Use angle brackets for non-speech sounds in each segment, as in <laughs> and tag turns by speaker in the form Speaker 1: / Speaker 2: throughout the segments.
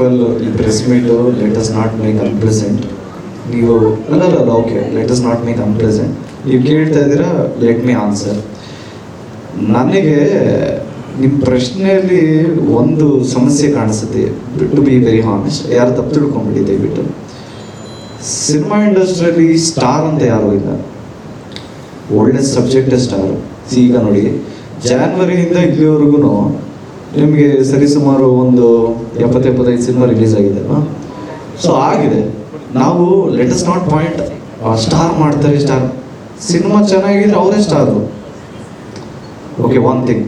Speaker 1: All ಈ press meet let us not make unpleasant ನೀವು ಅಲ್ಲ ಅಲ್ಲ okay let us not make unpleasant ನೀವು ಕೇಳ್ತಾ ಇದ್ದೀರಾ? ಲೆಟ್ ಮೀ ಆನ್ಸರ್ ನನಗೆ ನಿಮ್ಮ ಪ್ರಶ್ನೆಯಲ್ಲಿ ಒಂದು ಸಮಸ್ಯೆ ಕಾಣಿಸುತ್ತೆ ಟು ಬಿ ವೆರಿ ಹಾನೆಸ್ಟ್ ಯಾರು ತಪ್ಪು ತಿಳ್ಕೊಂಬಿಡಿ ದಯವಿಟ್ಟು. ಸಿನಿಮಾ ಇಂಡಸ್ಟ್ರಿಯಲ್ಲಿ ಸ್ಟಾರ್ ಅಂತ ಯಾರೂ ಇಲ್ಲ? ಒಳ್ಳೆ ಸಬ್ಜೆಕ್ಟ್ ಸ್ಟಾರ್ ಈಗ ನೋಡಿ ಜಾನ್ವರಿಯಿಂದ ಇಲ್ಲಿವರೆಗೂ ನಿಮಗೆ ಸರಿಸುಮಾರು ಒಂದು ಎಪ್ಪತ್ತು ಎಪ್ಪತ್ತೈದು ಸಿನಿಮಾ ರಿಲೀಸ್ ಆಗಿದೆ ಸೊ ಆಗಿದೆ. ನಾವು let us not point star ಮಾಡ್ತಾರೆ ಸ್ಟಾರ್ ಸಿನಿಮಾ ಚೆನ್ನಾಗಿದ್ರೆ ಅವರೇ star okay one thing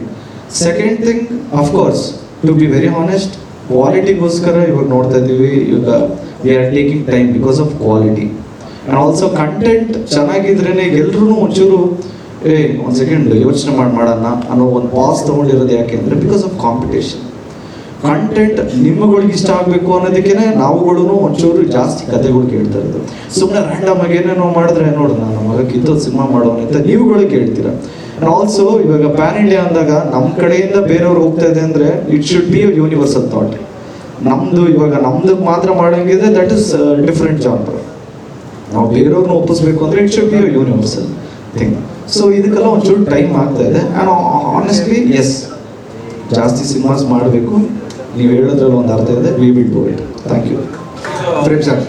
Speaker 1: second thing of course to be very honest ಕ್ವಾಲಿಟಿಗೋಸ್ಕರ ಇವಾಗ ನೋಡ್ತಾ ಇದ್ದೀವಿ. ಇವಾಗ we are taking time because of quality and also content ಚೆನ್ನಾಗಿದ್ರೇ ಎಲ್ಲರೂ ಒಂಚೂರು ಏ, ಒಂದು ಸೆಕೆಂಡ್ ಯೋಚನೆ ಮಾಡಿ ಮಾಡೋಣ ಅನ್ನೋ ಒಂದು ಪಾಸ್ ತೊಗೊಂಡಿರೋದು ಯಾಕೆ ಅಂದರೆ ಬಿಕಾಸ್ ಆಫ್ ಕಾಂಪಿಟೇಷನ್ ಕಂಟೆಂಟ್ ನಿಮ್ಮಗಳಿಗೆ ಇಷ್ಟ ಆಗಬೇಕು ಅನ್ನೋದಕ್ಕೆ ನಾವುಗಳು ಒಂಚೂರು ಜಾಸ್ತಿ ಕಥೆಗಳು ಕೇಳ್ತಾ ಇರೋದು. ಸುಮ್ಮನೆ ರ್ಯಾಂಡಮ್ ಆಗಿ ಏನೇನೋ ಮಾಡಿದ್ರೆ ನೋಡು, ನಾನು ಮಗ ಕಿತ್ತೋದು ಸಿನಿಮಾ ಮಾಡೋಣ ಅಂತ ನೀವುಗಳು ಕೇಳ್ತೀರಾ. ಆ್ಯಂಡ್ ಆಲ್ಸೋ ಇವಾಗ ಪ್ಯಾನ್ ಇಂಡಿಯಾ ಅಂದಾಗ ನಮ್ಮ ಕಡೆಯಿಂದ ಬೇರೆಯವ್ರು ಹೋಗ್ತಾ ಇದೆ ಅಂದರೆ it should be universal thought ನಮ್ಮದು ಇವಾಗ ನಮ್ದು ಮಾತ್ರ ಮಾಡೋಂಗಿದ್ರೆ ದಟ್ ಇಸ್ ಡಿಫ್ರೆಂಟ್ ಜಾಬ್ ನಾವು ಬೇರೆಯವ್ರನ್ನ ಒಪ್ಪಿಸ್ಬೇಕು ಅಂದರೆ it should be universal thing so ಇದಕ್ಕೆಲ್ಲ ಒಂಚೂರು ಟೈಮ್ ಆಗ್ತಾ ಇದೆ. ಆ್ಯಂಡ್ ಆನೆಸ್ಟ್ಲಿ ಎಸ್ ಜಾಸ್ತಿ ಸಿನಿಮಾಸ್ ಮಾಡಬೇಕು. ನೀವು ಹೇಳೋದ್ರಲ್ಲಿ ಒಂದು ಅರ್ಥ ಇದೆ. We will do it thank you
Speaker 2: Prem sir.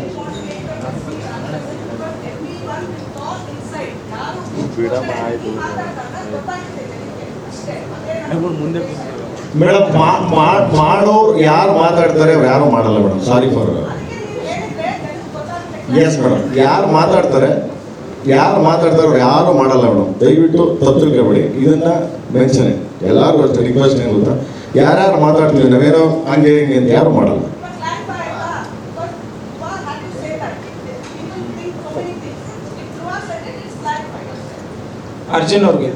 Speaker 3: Madam ಮಾಡೋರು ಯಾರು ಮಾತಾಡ್ತಾರೆ ಅವ್ರು ಯಾರು ಮಾಡಲ್ಲ madam. Sorry for yes madam ಯಾರು ಮಾತಾಡ್ತಾರೆ ಯಾರು ಮಾತಾಡ್ತಾರೋ ಅವ್ರು ಯಾರು ಮಾಡಲ್ಲ ಮೇಡಮ್ ದಯವಿಟ್ಟು ತಪ್ಪು ತಿಳ್ಕೊಬೇಡಿ. ಇದನ್ನ ಮೆನ್ಷನ್ ಎಲ್ಲರಿಗೂ ಅಷ್ಟೇ ರಿಕ್ವೆಸ್ಟ್ ಏನು ಗೊತ್ತಾ? ಯಾರ್ಯಾರು ಮಾತಾಡ್ತೀವಿ ನಾವೇನೋ ಹಂಗೆ ಹಿಂಗೆ ಅಂತ ಯಾರು ಮಾಡಲ್ಲ.
Speaker 4: ಅರ್ಜುನ್ ಅವ್ರಿಗೆ.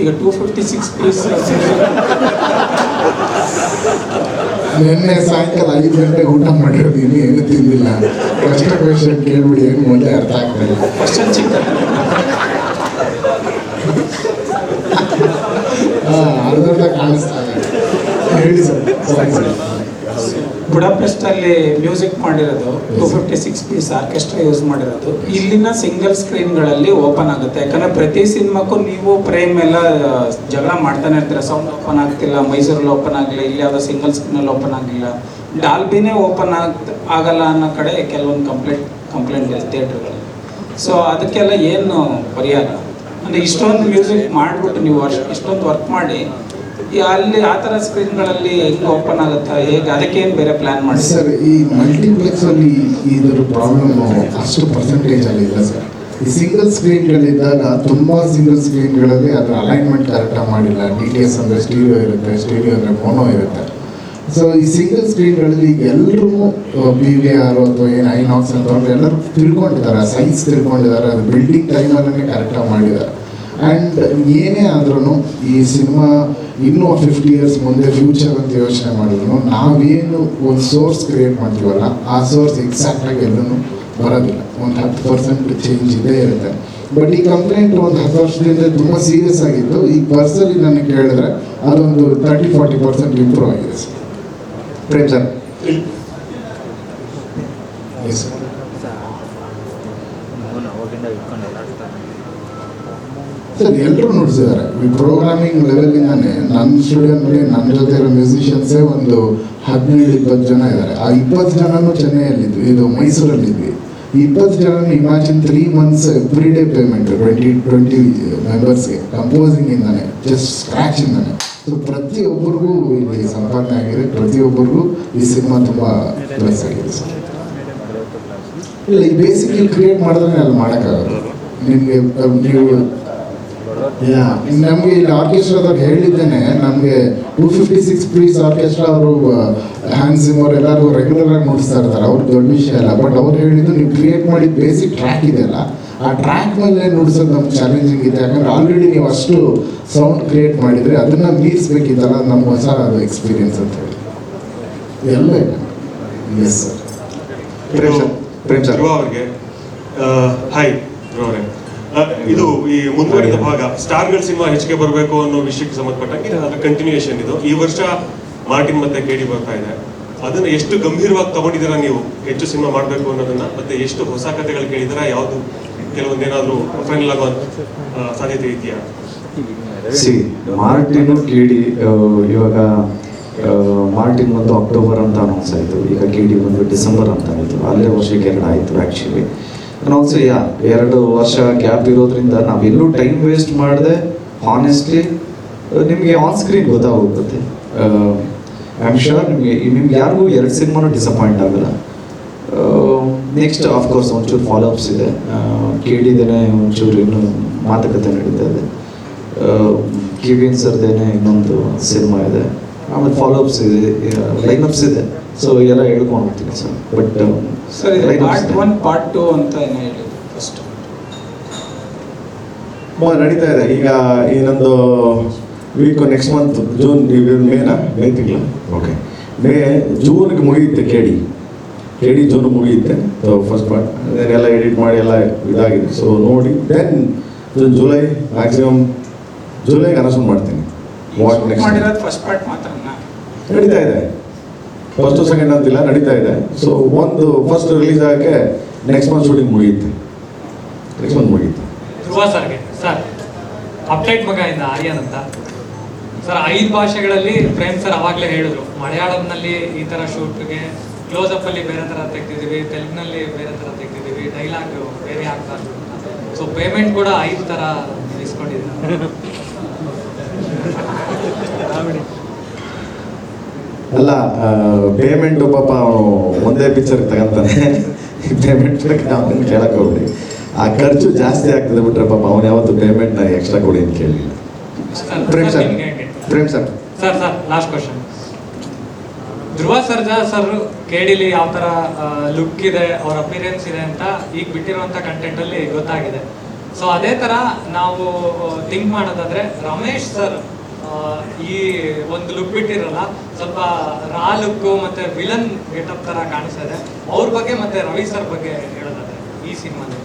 Speaker 4: ಈಗ ಟೂ ಫಿಫ್ಟಿ ಸಿಕ್ಸ್ ಪೀಸ್
Speaker 2: ನಿನ್ನೆ ಸಾಯಂಕಾಲ ಐದು ಗಂಟೆಗೆ ಊಟ ಮಾಡಿರೋದೀನಿ ಏನು ತಿಂದಿಲ್ಲ ಕಷ್ಟ ಕ್ವೆಶನ್ ಕೇಳ್ಬಿಡಿ ಏನು ಮೊದಲೇ ಅರ್ಥ ಆಗ್ತಿಲ್ಲ ಅರ್ಧರ್ಧ ಕಾಣಿಸ್ತಾ ಇದೆ. ಹೇಳಿ ಸರ್ ಸರಿ ಸರ್
Speaker 4: ಬುಡಾಪೆಸ್ಟ್ ಅಲ್ಲಿ ಮ್ಯೂಸಿಕ್ ಮಾಡಿರೋದು two fifty six piece orchestra use ಮಾಡಿರೋದು. ಇಲ್ಲಿನ ಸಿಂಗಲ್ ಸ್ಕ್ರೀನ್ಗಳಲ್ಲಿ ಓಪನ್ ಆಗುತ್ತೆ. ಯಾಕಂದರೆ ಪ್ರತಿ ಸಿನಿಮಾಕ್ಕೂ ನೀವು ಪ್ರೇಮ್ ಎಲ್ಲ ಜಗಳ ಮಾಡ್ತಾನೆ ಇರ್ತೀರ. ಸೌಂಡ್ ಓಪನ್ ಆಗ್ತಿಲ್ಲ ಮೈಸೂರಲ್ಲಿ ಓಪನ್ ಆಗಲಿಲ್ಲ ಇಲ್ಲಿ ಯಾವುದೋ ಸಿಂಗಲ್ ಸ್ಕ್ರೀನಲ್ಲಿ ಓಪನ್ ಆಗಿಲ್ಲ ಡಾಲ್ಬಿನೇ ಓಪನ್ ಆಗ ಆಗಲ್ಲ ಅನ್ನೋ ಕಡೆ ಕೆಲವೊಂದು ಕಂಪ್ಲೇಂಟ್ ಕಂಪ್ಲೇಂಟ್ ಇದೆ ಥಿಯೇಟ್ರ್ಗಳಲ್ಲಿ ಸೊ ಅದಕ್ಕೆಲ್ಲ ಏನು ಪರಿಹಾರ? ಅಂದರೆ ಇಷ್ಟೊಂದು ಮ್ಯೂಸಿಕ್ ಮಾಡಿಬಿಟ್ಟು ನೀವು ವರ್ಷ ಇಷ್ಟೊಂದು ವರ್ಕ್ ಮಾಡಿ ಈ ಅಲ್ಲಿ ಆ ಥರ ಸ್ಕ್ರೀನ್ಗಳಲ್ಲಿ ಹೆಂಗೆ ಓಪನ್ ಆಗುತ್ತಾ, ಹೇಗೆ, ಅದಕ್ಕೇನು ಬೇರೆ ಪ್ಲ್ಯಾನ್ ಮಾಡಿ
Speaker 2: ಸರ್, ಈ ಮಲ್ಟಿಪ್ಲೆಕ್ಸ್ ಅಲ್ಲಿ ಇದರ ಪ್ರಾಬ್ಲಮ್ ಅಷ್ಟು ಪರ್ಸೆಂಟೇಜ್ ಅಲ್ಲಿ ಇಲ್ಲ ಸರ್. ಈ ಸಿಂಗಲ್ ಸ್ಕ್ರೀನ್ಗಳಿದ್ದಾಗ ತುಂಬಾ ಸಿಂಗಲ್ ಸ್ಕ್ರೀನ್ಗಳಲ್ಲಿ ಅದರ ಅಲೈನ್ಮೆಂಟ್ ಕರೆಕ್ಟಾಗಿ ಮಾಡಿಲ್ಲ. ಡಿ ಟಿ ಎಸ್ ಅಂದರೆ ಸ್ಟೀರಿಯೋ ಇರುತ್ತೆ ಸ್ಟೀರಿಯೋ ಅಂದರೆ ಮೋನೋ ಇರುತ್ತೆ. ಸೊ ಈ ಸಿಂಗಲ್ ಸ್ಕ್ರೀನ್ಗಳಲ್ಲಿ ಈಗ ಎಲ್ಲರೂ ಬಿ ವಿ ಆರ್ ಅಥವಾ ಏನು ಐನಾಕ್ಸ್ ಅಂತ ಎಲ್ಲರೂ ತಿಳ್ಕೊಂಡಿದ್ದಾರೆ. ಸೈನ್ಸ್ ತಿಳ್ಕೊಂಡಿದ್ದಾರೆ, ಅದು ಬಿಲ್ಡಿಂಗ್ ಟೈಮಲ್ಲೇ ಕರೆಕ್ಟಾಗಿ ಮಾಡಿದ್ದಾರೆ. ಆ್ಯಂಡ್ ಏನೇ ಆದ್ರೂ ಈ ಸಿನಿಮಾ ಇನ್ನೂ ಫಿಫ್ಟಿ ಇಯರ್ಸ್ ಮುಂದೆ ಫ್ಯೂಚರ್ ಅಂತ ಯೋಚನೆ ಮಾಡಿದ್ರು. ನಾವೇನು ಒಂದು ಸೋರ್ಸ್ ಕ್ರಿಯೇಟ್ ಮಾಡ್ತೀವಲ್ಲ ಆ ಸೋರ್ಸ್ ಎಕ್ಸಾಕ್ಟಾಗಿ ಎಲ್ಲೂ ಬರೋದಿಲ್ಲ. ಒಂದು ಹತ್ತು ಪರ್ಸೆಂಟ್ ಚೇಂಜ್ ಇದೇ ಇರುತ್ತೆ. ಬಟ್ ಈ ಕಂಪ್ಲೇಂಟ್ ಒಂದು ಹತ್ತು ವರ್ಷದಿಂದ ತುಂಬ ಸೀರಿಯಸ್ ಆಗಿತ್ತು. ಈಗ ಪರ್ಸಲಿ ನನಗೆ ಕೇಳಿದ್ರೆ ಅದೊಂದು ತರ್ಟಿ ಫಾರ್ಟಿ ಪರ್ಸೆಂಟ್ ಇಂಪ್ರೂವ್ ಆಗಿದೆ sir. Prem sir. Yes sir sir ಎಲ್ಲರೂ ನೋಡ್ತಿದ್ದಾರೆ ಈ ಪ್ರೋಗ್ರಾಮಿಂಗ್ ಲೆವೆಲಿಂದಾನೆ ನನ್ನ ಸ್ಟುಡಿಯೋನಲ್ಲಿ ನನ್ನ ಜೊತೆ ಇರೋ ಮ್ಯೂಸಿಷಿಯನ್ಸೇ ಒಂದು ಹದಿನೇಳು, ಇಪ್ಪತ್ತು ಜನ ಇದ್ದಾರೆ. ಆ ಇಪ್ಪತ್ತು ಜನನೂ ಚೆನ್ನೈಯಲ್ಲಿದ್ವಿ, ಇದು ಮೈಸೂರಲ್ಲಿದ್ವಿ. ಇಪ್ಪತ್ತು ಜನ imagine three months every day payment twenty twenty ಮೆಂಬರ್ಸ್ಗೆ ಕಂಪೋಸಿಂಗಿಂದಾನೆ ಜಸ್ಟ್ ಸ್ಕ್ರ್ಯಾಚಿಂದಾನೆ ಸೊ ಪ್ರತಿಯೊಬ್ಬರಿಗೂ ಇಲ್ಲಿ ಸಂಪಾದನೆ ಆಗಿದೆ, ಪ್ರತಿಯೊಬ್ಬರಿಗೂ ಈ ಸಿನಿಮಾ ತುಂಬ ಪ್ಲಸ್ ಆಗಿದೆ ಸರ್. ಇಲ್ಲ, ಈ ಬೇಸಿಕಲಿ ಕ್ರಿಯೇಟ್ ಮಾಡಿದ್ರೆ ಅಲ್ಲಿ ಮಾಡೋಕ್ಕಾಗಲ್ಲ. ನಿಮಗೆ ನೀವು ಯಾ ನಮಗೆ ಇಲ್ಲಿ ಆರ್ಕೆಸ್ಟ್ರಾದಾಗ ಹೇಳಿದ್ದೇನೆ ನಮಗೆ two fifty six please orchestra ಅವರು ಹ್ಯಾಂಡ್ ಸಿಮರ್ ಎಲ್ಲರೂ ರೆಗ್ಯುಲರ್ ಆಗಿ ನೋಡಿಸ್ತಾ ಇರ್ತಾರೆ ಅವ್ರು ದೊಡ್ಡ ವಿಷಯ ಅಲ್ಲ. ಬಟ್ ಅವ್ರು ಹೇಳಿದ್ದು ನೀವು ಕ್ರಿಯೇಟ್ ಮಾಡಿ ಬೇಸಿಕ್ ಟ್ರ್ಯಾಕ್ ಇದೆಯಲ್ಲ ಆ ಟ್ರ್ಯಾಕ್ ಮೇಲೆ ನುಡ್ಸೋದು ನಮ್ಗೆ ಚಾಲೆಂಜಿಂಗ್ ಇದೆ. ಯಾಕಂದ್ರೆ ಆಲ್ರೆಡಿ ನೀವು ಅಷ್ಟು ಸೌಂಡ್ ಕ್ರಿಯೇಟ್ ಮಾಡಿದರೆ ಅದನ್ನು ಮೀರಿಸ್ಬೇಕಿತ್ತಲ್ಲ ನಮ್ಮ ಹೊಸ ಎಕ್ಸ್ಪೀರಿಯನ್ಸ್ ಅಂತ ಹೇಳಿ. ಎಲ್ಲ yes sir
Speaker 1: Prem sir Prem sir
Speaker 5: ಅವ್ರಿಗೆ. ಅವರಿಗೆ ಹಾಯ್ ಧ್ರುವ ಅವರೇ. ಇದು ಈ ಮುಂದುವರಿದ ಭಾಗ. ಸ್ಟಾರ್ಗಳ ಸಿನಿಮಾ ಹೆಚ್ಚಿಗೆ ಬರಬೇಕು ಅನ್ನೋ ವಿಷಯಕ್ಕೆ ಸಂಬಂಧಪಟ್ಟಂಗೆ ಅದರ ಕಂಟಿನ್ಯೂಯೇಷನ್ ಇದು. ಈ ವರ್ಷ ಮಾರ್ಟಿನ್ ಮತ್ತೆ ಕೇಳಿ ಬರ್ತಾ ಇದೆ. ಅದನ್ನ ಎಷ್ಟು ಗಂಭೀರವಾಗಿ ತಗೊಂಡಿದ್ದೀರಾ ನೀವು? ಹೆಚ್ಚು ಸಿನಿಮಾ ಮಾಡಬೇಕು ಅನ್ನೋದನ್ನ ಮತ್ತೆ ಎಷ್ಟು ಹೊಸ ಕಥೆಗಳು ಕೇಳಿದಿರಾ ಯಾವುದು ಕೆಲವೊಂದೇನಾದ್ರೂ ಫೈನಲ್ ಆಗೋ ಸಾಧ್ಯತೆ ಇದೆಯಾ?
Speaker 1: ಸಿ ಮಾರ್ಟಿನ್ ಕೇಳಿ ಇವಾಗ ಮಾರ್ಟಿನ್ ಬಂದು ಅಕ್ಟೋಬರ್ ಅಂತ ಅನೌನ್ಸ್ ಆಯಿತು. ಈಗ ಕೆ ಡಿ ಬಂದು ಡಿಸೆಂಬರ್ ಅಂತ ಆಯಿತು. ಅಲ್ಲೇ ವರ್ಷಕ್ಕೆ ಎರಡು ಆಯಿತು ಆ್ಯಕ್ಚುಲಿ ಆಲ್ಸೋ ಯಾ ಎರಡು ವರ್ಷ ಗ್ಯಾಪ್ ಇರೋದ್ರಿಂದ ನಾವೆಲ್ಲೂ ಟೈಮ್ ವೇಸ್ಟ್ ಮಾಡದೆ ಹಾನೆಸ್ಟ್ಲಿ ನಿಮಗೆ ಆನ್ ಸ್ಕ್ರೀನ್ ಗೊತ್ತಾಗೋಗುತ್ತೆ. ಐ ಆಮ್ ಶೋರ್ ನಿಮಗೆ, ನಿಮ್ಗೆ ಯಾರಿಗೂ ಎರಡು ಸಿನಿಮಾನು ಡಿಸಪಾಯಿಂಟ್ ಆಗಲ್ಲ. ನೆಕ್ಸ್ಟ್ ಆಫ್ಕೋರ್ಸ್ ಒಂಚೂರು ಫಾಲೋಅಪ್ಸ್ ಇದೆ. ಕೇಳಿದೇನೆ ಒಂಚೂರು ಇನ್ನು ಮಾತುಕತೆ ನಡೀತಾ ಇದೆ. ಕಿವಿನ್ ಸರ್ದೇನೆ ಇನ್ನೊಂದು ಸಿನಿಮಾ ಇದೆ. ಆಮೇಲೆ ಫಾಲೋಅಪ್ಸ್ ಇದೆ ಅಪ್ಸ್ ಇದೆ. ಸೊ ಎಲ್ಲ ಹೇಳ್ಕೊಂಡು ಹೋಗ್ತೀನಿ sir but
Speaker 4: sir part one part two ಅಂತ ಏನೋ ಹೇಳಿದ್ರು ಫಸ್ಟ್
Speaker 3: ಮ- ನಡೀತಾ ಇದೆ. ಈಗ ಇನ್ನೊಂದು ವೀಕ್ ನೆಕ್ಸ್ಟ್ ಮಂತ್ ಜೂನ್ ಮೇನಾ ಮೇ ತಿಂಗಳ. ಓಕೆ ಮೇ ಜೂನ್ಗೆ ಮುಗಿಯುತ್ತೆ ಕೇಳಿ ಕೇಳಿ ಜೂನ್ ಮುಗಿಯುತ್ತೆ. ಫಸ್ಟ್ ಪಾರ್ಟ್ ಎಲ್ಲ ಎಡಿಟ್ ಮಾಡಿ ಎಲ್ಲ ಇದಾಗಿದೆ. ಸೊ ನೋಡಿ ದೆನ್ ಜೂನ್ ಜುಲೈ ಮ್ಯಾಕ್ಸಿಮಮ್ ಜುಲೈಗೆ ಅನೌನ್ಸ್ ಮಾಡ್ತೀನಿ. ವಾಟ್
Speaker 4: ಮಾಡಿರೋದು ಫಸ್ಟ್ ಪಾರ್ಟ್ ಮಾತ್ರನಾ
Speaker 3: ನಡೀತಾ ಇದೆ. ಫಸ್ಟ್ ಸೆಕೆಂಡ್ ಅಂತಿಲ್ಲ ನಡೀತಾ ಇದೆ. ಸೊ ಒಂದು ಫಸ್ಟ್ ರಿಲೀಸ್ ಆಗಕ್ಕೆ ನೆಕ್ಸ್ಟ್ ಮಂತ್ ಶೂಟಿಂಗ್ ಮುಗಿಯುತ್ತೆ. ನೆಕ್ಸ್ಟ್ ಮಂತ್ ಮುಗಿಯುತ್ತೆ.
Speaker 6: ಧ್ರುವ ಸರ್ಗೆ ಸರ್ ಅಪ್ಡೇಟ್ ಮಗ ಇಂದ ಆರ್ಯನ್ ಅಂತ. ಸರ್ ಐದು ಭಾಷೆಗಳಲ್ಲಿ ಪ್ರೇಮ್ ಸರ್ ಅವಾಗಲೇ ಹೇಳಿದ್ರು. ಮಲಯಾಳಂನಲ್ಲಿ ಈ ಥರ ಶೂಟ್ಗೆ ಕ್ಲೋಸಪ್ ಅಪ್ ಅಲ್ಲಿ ಬೇರೆ ಥರ ತೆಗ್ದಿದ್ದೀವಿ ತೆಲುಗಿನಲ್ಲಿ ಬೇರೆ ಥರ ತೆಗ್ದಿದ್ದೀವಿ ಡೈಲಾಗ್ ಬೇರೆ ಆಗ್ತಾ ಸೊ ಪೇಮೆಂಟ್ ಕೂಡ ಐದು ಥರ ಇಸ್ಕೊಂಡಿದ್ದಾರೆ.
Speaker 3: ಅಲ್ಲ ಪೇಮೆಂಟ್ ಪಾಪ ಅವನು ಒಂದೇ ಪಿಕ್ಚರ್ ತಗೊಂತಾನೆ. ಪೇಮೆಂಟ್ ಅವನನ್ನು ಕೇಳಕ್ ಹೋಗ್ರಿ ಆ ಖರ್ಚು ಜಾಸ್ತಿ ಆಗ್ತದೆ ಬಿಟ್ರೆ ಪಾಪ ಅವನು ಯಾವತ್ತು ಪೇಮೆಂಟ್ನ ಎಕ್ಸ್ಟ್ರಾ ಕೊಡಿ ಅಂತ ಕೇಳಿಲ್ಲ.
Speaker 2: Prem sir Prem sir.
Speaker 6: Sir sir last question Dhruva Sarja sir ಕೇಳಿಲಿ ಯಾವ ಥರ ಲುಕ್ ಇದೆ ಅವ್ರ ಅಪಿರಿಯನ್ಸ್ ಇದೆ ಅಂತ ಈಗ ಕಂಟೆಂಟ್ ಕಂಟೆಂಟಲ್ಲಿ ಗೊತ್ತಾಗಿದೆ. ಸೊ ಅದೇ ಥರ ನಾವು ಥಿಂಕ್ ಮಾಡೋದಾದ್ರೆ ರಮೇಶ್ ಸರ್ ಈ ಒಂದು ಲುಕ್ ಬಿಟ್ಟಿರಲ್ಲ ಸ್ವಲ್ಪ ರಾ ಲುಕ್ ಮತ್ತೆ ವಿಲನ್ ಗೆಟಪ್ ಥರ ಕಾಣಿಸ್ತಾ ಇದೆ. ಅವ್ರ ಬಗ್ಗೆ ಮತ್ತೆ ರವಿ ಸರ್ ಬಗ್ಗೆ ಹೇಳೋದಾದ್ರೆ ಈ ಸಿನಿಮಾದಲ್ಲಿ.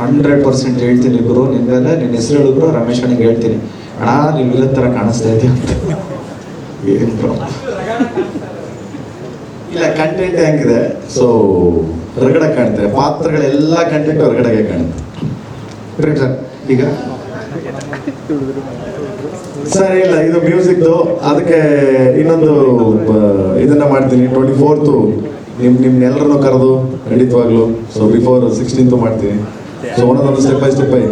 Speaker 1: ಹಂಡ್ರೆಡ್ ಪರ್ಸೆಂಟ್ ಹೇಳ್ತೀನಿ ಗುರು ನಿನ್ ಮೇಲೆ ನಿನ್ನ ಹೆಸರು ಹೇಳಿದ್ರು ರಮೇಶ್ ಅಣ್ಣಗೆ ಹೇಳ್ತೀನಿ. ಅಣ್ಣ ನೀವು ಇಲ್ಲದ ಥರ ಕಾಣಿಸ್ತಾ ಇದೆಯಾ ಅಂತ. ಏನು ಪ್ರಾಬ್ಲಮ್
Speaker 3: ಇಲ್ಲ ಕಂಟೆಂಟ್ ಹೆಂಗಿದೆ? ಸೊ ಹೊರಗಡೆ ಕಾಣ್ತಾರೆ ಪಾತ್ರಗಳೆಲ್ಲ ಕಂಟೆಂಟ್ ಹೊರಗಡೆಗೆ ಕಾಣುತ್ತೆ
Speaker 2: ಸರ್ ಈಗ.
Speaker 3: ಸರ್ ಇಲ್ಲ, ಇದು ಮ್ಯೂಸಿಕ್ದು ಅದಕ್ಕೆ ಇನ್ನೊಂದು ಇದನ್ನ ಮಾಡ್ತೀನಿ ಟ್ವೆಂಟಿ ಫೋರ್ತು ನಿಮ್ ಎಲ್ಲರನ್ನು ಕರೆದು, ಖಂಡಿತವಾಗ್ಲು. ಸೊ ಬಿಫೋರ್ ಸಿಕ್ಸ್ಟೀನ್ತು ಮಾಡ್ತೀನಿ. ಸೊ ಒಂದೊಂದು step by step by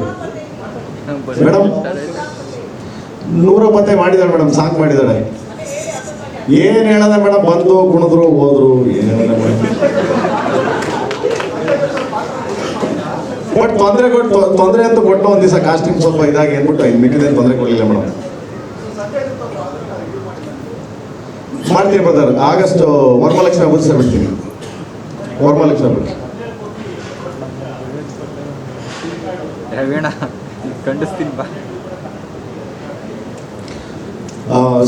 Speaker 3: madam ನೂರ ಮತ್ತೆ ಮಾಡಿದಾಳೆ ಮೇಡಮ್ ಸಾಂಗ್ ಮಾಡಿದಾಳೆ. ಏನ್ ಹೇಳದ ಮೇಡಮ್ ಬಂದು ಕುಣಿದ್ರು, ಹೋದ್ರು, ಏನ್ ಹೇಳದ ಬಟ್ ತೊಂದರೆ ಕೊಟ್ಟು ತೊಂದರೆ ಅಂತ ಕೊಟ್ಟು ಒಂದು ದಿವಸ ಕಾಸ್ಟ್ಯೂಮ್ ಸ್ವಲ್ಪ ಇದಾಗಿ ಅಂದ್ಬಿಟ್ಟು ಇನ್ನು ಮಿಕ್ಕಿದೇನು ತೊಂದರೆ ಕೊಡಲಿಲ್ಲ ಮೇಡಮ್ ಮಾಡ್ತೀನಿ ಬ್ರದರ್ ಆಗಸ್ಟ್ ವರ್ಮಲಕ್ಷ್ಮಿ ಹಬ್ಬದ ಸರ್ ಬಿಡ್ತೀನಿ. ವರ್ಮಲಕ್ಷ್ಮಿ ಹಬ್ಬಕ್ಕೆ
Speaker 7: ರವೀಣ ಖಂಡಿಸ್ತೀನಿ ಬಾ.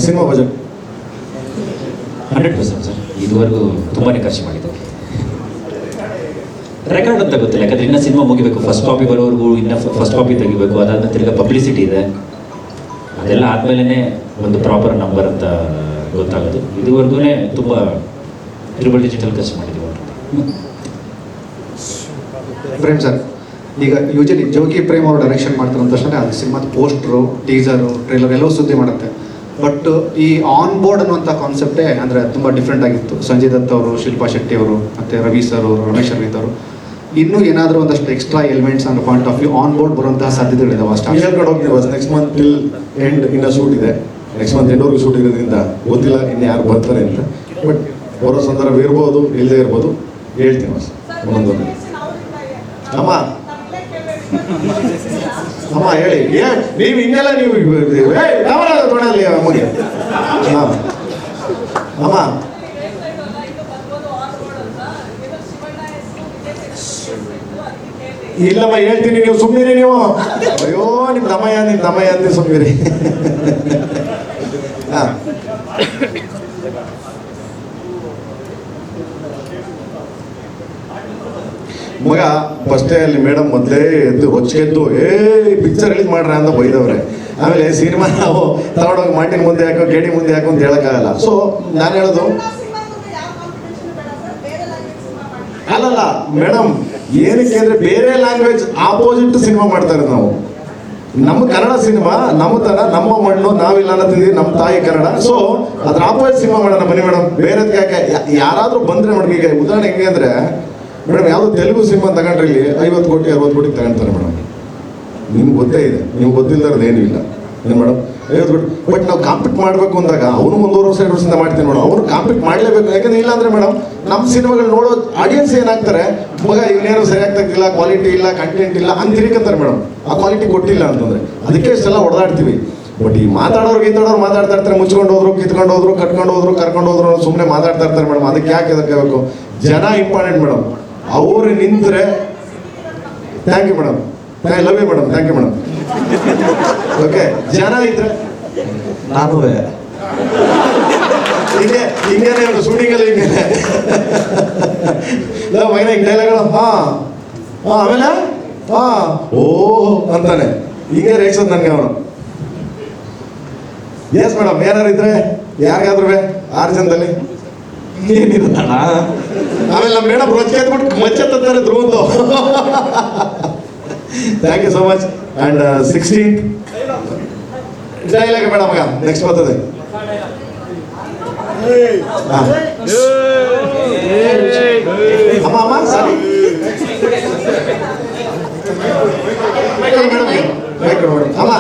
Speaker 3: Cinema budget
Speaker 8: hundred percent sir. ಇದುವರೆಗೂ ತುಂಬಾ ಖರ್ಚು ಮಾಡಿದ್ದೇವೆ ರೆಕಾರ್ಡ್ ಅಂತ ಗೊತ್ತಿಲ್ಲ, ಯಾಕಂದ್ರೆ ಇನ್ನ ಸಿನಿಮಾ ಮುಗಿಬೇಕು. ಫಸ್ಟ್ ಕಾಪಿ ಬರೋವರೆಗೂ ಇನ್ನ ಫಸ್ಟ್ ಕಾಪಿ ತೆಗಿಬೇಕು. ಅದಾದ ತಿರ್ಗಾ ಪಬ್ಲಿಸಿಟಿ ಇದೆ. ಅದೆಲ್ಲ ಆದ್ಮೇಲೆ ಒಂದು ಪ್ರಾಪರ್ ನಂಬರ್ ಅಂತ ಗೊತ್ತಾಗೋದು. ಇದುವರೆಗೂ ತುಂಬ ಟ್ರಿಬಲ್ ಡಿಜಿಟಲ್ ಖರ್ಚು ಮಾಡಿದ್ದೀವಿ
Speaker 9: ಪ್ರೇಮ್ ಸರ್, ಈಗ ಯೂಶಲಿ ಜೋಗಿ ಪ್ರೇಮ್ ಅವರು ಡೈರೆಕ್ಷನ್ ಮಾಡ್ತಾರೆ ಅಂತ ತಕ್ಷಣ ಅದು ಸಿನಿಮಾದ ಪೋಸ್ಟ್ರು ಟೀಸರು ಟ್ರೈಲರ್ ಎಲ್ಲವೂ ಸುದ್ದಿ ಮಾಡುತ್ತೆ. ಬಟ್ ಈ ಆನ್ ಬೋರ್ಡ್ ಅನ್ನುವಂಥ ಕಾನ್ಸೆಪ್ಟೇ ಅಂದರೆ ತುಂಬ ಡಿಫ್ರೆಂಟ್ ಆಗಿತ್ತು. ಸಂಜಯ್ ದತ್ ಅವರು, ಶಿಲ್ಪಾ ಶೆಟ್ಟಿ ಅವರು, ಮತ್ತು ರವಿ ಸರ್ ಅವರು, ರಮೇಶ್ ಅರವಿಂದ್ ಅವರು. ಇನ್ನೂ ಏನಾದರೂ ಒಂದಷ್ಟು ಎಕ್ಸ್ಟ್ರಾ ಎಲಿಮೆಂಟ್ಸ್ ಅನ್ನೋ point of view on board ಬರುವಂತಹ ಸಾಧ್ಯತೆಗಳಿದಾವೆ ಅಷ್ಟು.
Speaker 3: ಕಡೆ ಹೋಗ್ತೀವಿ ಬಸ್ ನೆಕ್ಸ್ಟ್ ಮಂತ್ ಟಿಲ್ ಎಂಡ್ ಇನ್ನ ಶೂಟ್ ಇದೆ. ನೆಕ್ಸ್ಟ್ ಮಂತ್ ಎಂಡ್ವರೆಗೂ ಶೂಟ್ ಇರೋದ್ರಿಂದ ಗೊತ್ತಿಲ್ಲ ಇನ್ನು ಯಾರು ಬರ್ತಾರೆ ಅಂತ. ಬಟ್ ಬರೋ ಸಂದರ್ಭ ಇರ್ಬೋದು ಇಲ್ಲದೆ ಇರ್ಬೋದು ಹೇಳ್ತೀನಿ ಬಸ್. ಒಂದೊಂದು ಅಮ್ಮ. ಅಮ್ಮ ಹೇಳಿ. ನೀವು ಇನ್ನೆಲ್ಲ ನೀವು ಅಮ್ಮಗೆ. ಹಾಂ ಅಮ್ಮ ಇಲ್ಲಮ್ಮ ಹೇಳ್ತೀನಿ ನೀವು ಸುಮ್ಮನಿರಿ ನೀವು. ಅಯ್ಯೋ ನಿಮ್ಮ ದಮಯ ನಿಮ್ಮ ದಮಯ ಅಂತ ಸುಮ್ಮನಿರಿ ಹಾ. ಮಗ ಫಸ್ಟೇ ಅಲ್ಲಿ ಮೇಡಮ್ ಮೊದಲೇ ಎದ್ದು ಹೊಚ್ಚೆದ್ದು ಏ ಪಿಕ್ಚರ್ ರಿಲೀಸ್ ಮಾಡ್ರ ಅಂತ ಬೈದವ್ರೆ. ಆಮೇಲೆ ಸಿನಿಮಾ ನಾವು ತಗೊಂಡೋಗಿ ಮಾಟಿನ ಮುಂದೆ ಹಾಕೋ ಗೇಡಿ ಮುಂದೆ ಹಾಕೋ ಅಂತ ಹೇಳಕ್ಕಾಗಲ್ಲ. ಸೊ ನಾನು ಹೇಳೋದು ಅಲ್ಲಲ್ಲ ಮೇಡಮ್ ಏನಕ್ಕೆ ಅಂದ್ರೆ ಬೇರೆ ಲ್ಯಾಂಗ್ವೇಜ್ ಆಪೋಸಿಟ್ ಸಿನಿಮಾ ಮಾಡ್ತಾ ಇರೋದು ನಾವು. ನಮ್ಮ ಕನ್ನಡ ಸಿನಿಮಾ ನಮ್ಮ ತರ ನಮ್ಮ ಮಣ್ಣು, ನಾವಿಲ್ಲ ಅನ್ನತ್ತಿದ್ದೀವಿ, ನಮ್ಮ ತಾಯಿ ಕನ್ನಡ. ಸೊ ಅದ್ರ ಆಪೋಸಿಟ್ ಸಿನಿಮಾ ಮಾಡೋಣ ಬನ್ನಿ ಮೇಡಮ್. ಬೇರೆದ್ಕೆ ಯಾಕೆ ಯಾರಾದ್ರೂ ಬಂದ್ರೆ ಮೇಡಮ್, ಈಗ ಉದಾಹರಣೆ ಹೆಂಗೆ ಅಂದ್ರೆ, ಮೇಡಮ್, ಯಾವ್ದು ತೆಲುಗು ಸಿನಿಮಾ ತಗೊಂಡ್ರಿ ಇಲ್ಲಿ ಐವತ್ತು ಕೋಟಿ, ಅರವತ್ತು ಕೋಟಿ ತಗೊಂತಾರೆ ಮೇಡಮ್. ನಿಮ್ಗೆ ಗೊತ್ತೇ ಇದೆ. ನೀವು ಗೊತ್ತಿಲ್ಲದ ಏನೂ ಇಲ್ಲ. ಏನು ಮೇಡಮ್? ಬಟ್ ನಾವು ಕಾಂಪೀಟ್ ಮಾಡಬೇಕು ಅಂದಾಗ ಅವನು ಒಂದೂವರೆ ವರ್ಷ ಎರಡು ವರ್ಷದಿಂದ ಮಾಡ್ತೀನಿ ಮೇಡಮ್ ಅವನು ಕಾಂಪೀಟ್ ಮಾಡಲೇಬೇಕು. ಯಾಕಂದ್ರೆ ಇಲ್ಲ ಅಂದ್ರೆ ಮೇಡಮ್ ನಮ್ಮ ಸಿನಿಮಾಗಳು ನೋಡೋ ಆಡಿಯನ್ಸ್ ಏನಾಗ್ತಾರೆ? ಮಗ, ಇವನೇನು ಸರಿ ತೆಗ್ದಿಲ್ಲ ಕ್ವಾಲಿಟಿ ಇಲ್ಲ ಕಂಟೆಂಟ್ ಇಲ್ಲ ಅಂತ ತಿಳ್ಕೊಂತಾರೆ ಮೇಡಮ್ ಆ ಕ್ವಾಲಿಟಿ ಕೊಟ್ಟಿಲ್ಲ ಅಂತಂದ್ರೆ. ಅದಕ್ಕೆ ಇಷ್ಟೆಲ್ಲ ಹೊಡೆದಾಡ್ತೀವಿ ಬಟ್ ಈ ಮಾತಾಡೋರು ಗೀತಾಡೋರು ಮಾತಾಡ್ತಾ ಇರ್ತಾರೆ. ಮುಚ್ಕೊಂಡು ಹೋದ್ರು, ಕಿತ್ಕೊಂಡು ಹೋದ್ರು ಕಟ್ಕೊಂಡು ಹೋದ್ರು, ಕರ್ಕೊಂಡು ಹೋದ್ರು ಸುಮ್ಮನೆ ಮಾತಾಡ್ತಾ ಇರ್ತಾರೆ ಮೇಡಮ್ ಅದಕ್ಕೆ ಯಾಕೆ ಬೇಕು ಜನ ಇಂಪಾರ್ಟೆಂಟ್ ಮೇಡಮ್ ಅವ್ರು ನಿಂತರೆ thank you madam I love you madam thank you madam <laughs> okay ಜನ ಇದ್ರೆ?
Speaker 1: ನಾನು
Speaker 3: ಹಿಂಗೆ ಹಿಂಗೇನೆ ಶೂಟಿಂಗಲ್ಲಿ ಹಿಂಗೇನೆ. ನಾವು ಮೈನ ಹಿಂಗೆ ಡೈಲಾಗ್ಗಳು ಹಾ ಹಾ ಆಮೇಲೆ? ಹಾ ಓ ಅಂತಾನೆ. ಹಿಂಗೆ ರೇಗ್ಸೋದು ನನಗೆ ಅವನು. ಎಸ್ ಮೇಡಮ್ ಏನಾರು ಇದ್ರೆ? ಯಾರಿಗಾದ್ರೂ ಆರು ಜನದಲ್ಲಿ
Speaker 1: ಏನಿರಲ್ಲ
Speaker 3: ಆಮೇಲೆ ನಮ್ಮ ಮೇಡಮ್ ರೊಚ್ಚ ಎದ್ಬಿಟ್ಟು ಮಚ್ಚ ತಂತಾರೆ ಧ್ರುವಂದು thank you so much and sixteen dialogue ಬೇಡ ಮಗ ನೆಕ್ಸ್ಟ್ ಬರ್ತದೆ. ಅಮ್ಮ ಅಮ್ಮ ಸಾರಿ. ಅಮ್ಮ.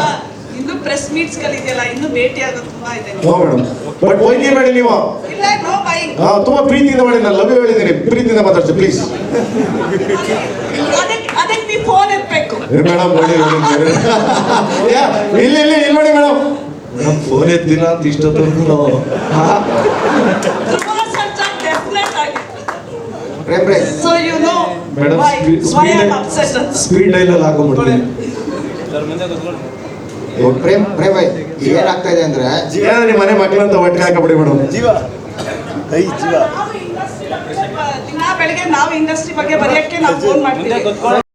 Speaker 10: ಇನ್ನು ಪ್ರೆಸ್ ಮೀಟ್ಸ್ ಗಳಿದೆಯಲ್ಲ ಇನ್ನು ಭೇಟಿ ಆಗೋದು ತುಂಬಾ ಇದೆ.
Speaker 3: ನೋ ಮೇಡಮ್ ಬಟ್ ಹೋಗಿ ಮಾಡಿ ನೀವು.
Speaker 10: ಇಲ್ಲ ನೋ ಬೈ
Speaker 3: ಹಾ ತುಂಬಾ ಪ್ರೀತಿಯಿಂದ ಮಾಡಿ ನಾನು ಲವ್ ಹೇಳಿದ್ದೀನಿ. ಪ್ರೀತಿಯಿಂದ ಮಾತಾಡ್ತೀನಿ ಪ್ಲೀಸ್
Speaker 10: ಅದಕ್ಕೆ ನೀವು ಫೋನ್ ಎತ್ತಬೇಕು
Speaker 3: ಮೇಡಮ್ ನೋಡಿ ಇಲ್ಲ ಇಲ್ಲ <laughs> ಇಲ್ಲಿ ಇಲ್ಲಿ ಇಲ್ಲಿ ನೋಡಿ ಮೇಡಮ್
Speaker 1: ಮೇಡಮ್ ಫೋನ್ ಎತ್ತಿಲ್ಲ ಅಂತ ಇಷ್ಟೊತ್ತವರೆಗೂ ನಾವು
Speaker 10: so you know
Speaker 1: madam speed ಡೈಲಲ್ಲಿ ಹಾಕೊಂಡ್ಬಿಡ್ತೀನಿ.
Speaker 9: ಪ್ರೇಮ್ ಪ್ರೇಮ್ ಏನಾಗ್ತಾ ಇದೆ ಅಂದ್ರೆ?
Speaker 3: ಏನೋ ನಿಮ್ಮ ಮನೆ ಮಕ್ಕಳಂತ ಒಟ್ಟಿಗೆ ಹಾಕಬಿಡಿ ಮೇಡಮ್
Speaker 10: ದಿನ ಬೆಳಿಗ್ಗೆ ನಾವು ಇಂಡಸ್ಟ್ರಿ ಬಗ್ಗೆ ಬರೆಯಕ್ಕೆ ನಾವು ಫೋನ್ ಮಾಡ್ತೀವಿ.